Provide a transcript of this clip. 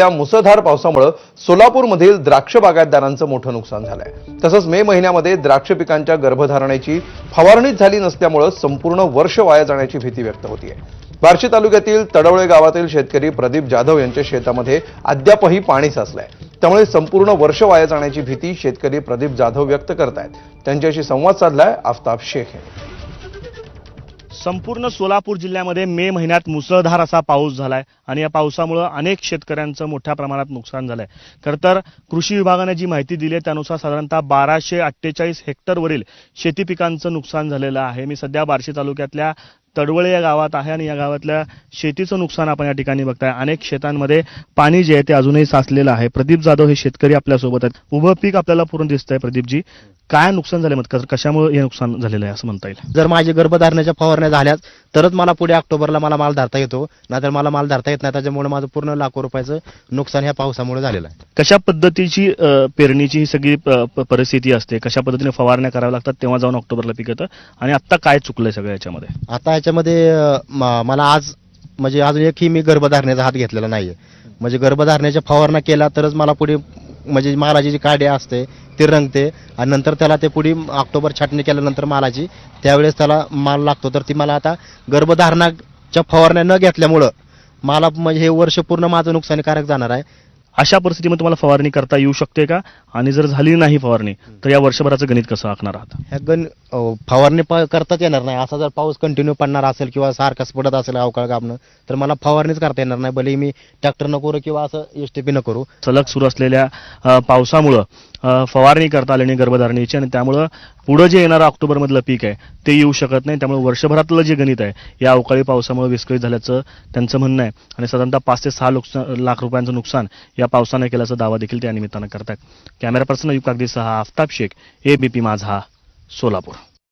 मुसळधार पावसामुळे सोलापूरमधील द्राक्ष बागायतदारांचं मोठं नुकसान झालंय. तसंच मे महिन्यामध्ये द्राक्ष पिकांच्या गर्भधारणेची फवारणीच झाली नसल्यामुळं संपूर्ण वर्ष वाया जाण्याची भीती व्यक्त होतीये. बार्शी तालुक्यातील तडवळे गावातील शेतकरी प्रदीप जाधव यांच्या शेतामध्ये अद्यापही पाणी साचलंय. त्यामुळे संपूर्ण वर्ष वाया जाण्याची भीती शेतकरी प्रदीप जाधव व्यक्त करतायत. त्यांच्याशी संवाद साधलाय आफताब शेख यांनी. संपूर्ण सोलापूर जिल्ह्यामध्ये मे महिन्यात मुसळधार असा पाऊस झालाय आणि या पावसामुळं अनेक शेतकऱ्यांचं मोठ्या प्रमाणात नुकसान झालंय. खरं तर कृषी विभागाने जी माहिती दिली आहे त्यानुसार साधारणतः बाराशे अठ्ठेचाळीस हेक्टरवरील शेती पिकांचं नुकसान झालेलं आहे. मी सध्या बार्शी तालुक्यातल्या तडवळे या गावात आहे आणि या गावातल्या शेतीचं नुकसान आपण या ठिकाणी बघताय. अनेक शेतांमध्ये पाणी जे आहे ते अजूनही साचलेलं आहे. प्रदीप जाधव हे शेतकरी आपल्यासोबत आहेत. उभं पीक आपल्याला पूर्ण दिसतंय प्रदीपजी. काय नुकसान झालं मग? कशामुळे हे नुकसान झालेलं आहे असं म्हणता येईल? जर माझी गर्भधारणेच्या फवारण्या झाल्याच तरच मला पुढे ऑक्टोबरला मला माल धरता येतो. नाहीतर मला माल धरता येत नाही. त्याच्यामुळे माझं पूर्ण लाखो रुपयाचं नुकसान ह्या पावसामुळे झालेलं आहे. कशा पद्धतीची पेरणीची ही सगळी परिस्थिती असते? कशा पद्धतीने फवारण्या कराव्या लागतात? तेव्हा जाऊन ऑक्टोबरला पीक येतं. आणि आत्ता काय चुकलंय सगळं याच्यामध्ये? आता त्याच्यामध्ये म- मला आज म्हणजे अजून एकही मी गर्भधारणेचा हात घेतलेला नाही आहे म्हणजे गर्भधारणेच्या फवारणा केला तरच मला पुढे म्हणजे मालाची जी काडी असते ती रंगते. आणि नंतर त्याला ते पुढे ऑक्टोबर छाटणी केल्यानंतर मालाची त्यावेळेस त्याला माल लागतो. तर ती मला आता गर्भधारणाच्या फवारण्या न घेतल्यामुळं मला म्हणजे हे वर्ष पूर्ण माझं नुकसानकारक जाणार आहे. अशा परिस्थितीमध्ये तुम्हाला फवारणी करता येऊ शकते का? आणि जर झाली नाही फवारणी तर या वर्षभराचं गणित कसं आखणार आहात? ह्या गण अं, फवारणी प करताच येणार नाही. असा जर पाऊस कंटिन्यू पडणार असेल किंवा सारखाच पडत असेल अवकाळ गाबनं तर मला फवारणीच करता येणार नाही. भले मी ट्रॅक्टर न करू किंवा असं एस टी पी न करू. सलग सुरू असलेल्या अ, पावसामुळं फवारणी करता आली नाही गर्भधारणेची आणि त्यामुळं पुढं जे येणारं ऑक्टोबरमधलं पीक आहे ते येऊ शकत नाही. त्यामुळे वर्षभरातलं जे गणित आहे या अवकाळी पावसामुळे विस्कळीत झाल्याचं त्यांचं म्हणणं आहे. आणि साधारणतः पाच ते सहा नुकसान लाख रुपयांचं नुकसान या पावसानं केल्याचा दावा देखील त्या निमित्तानं करतात कॅमेरा पर्सन युग कागदीसह आफताब शेख एबीपी माझा सोलापूर.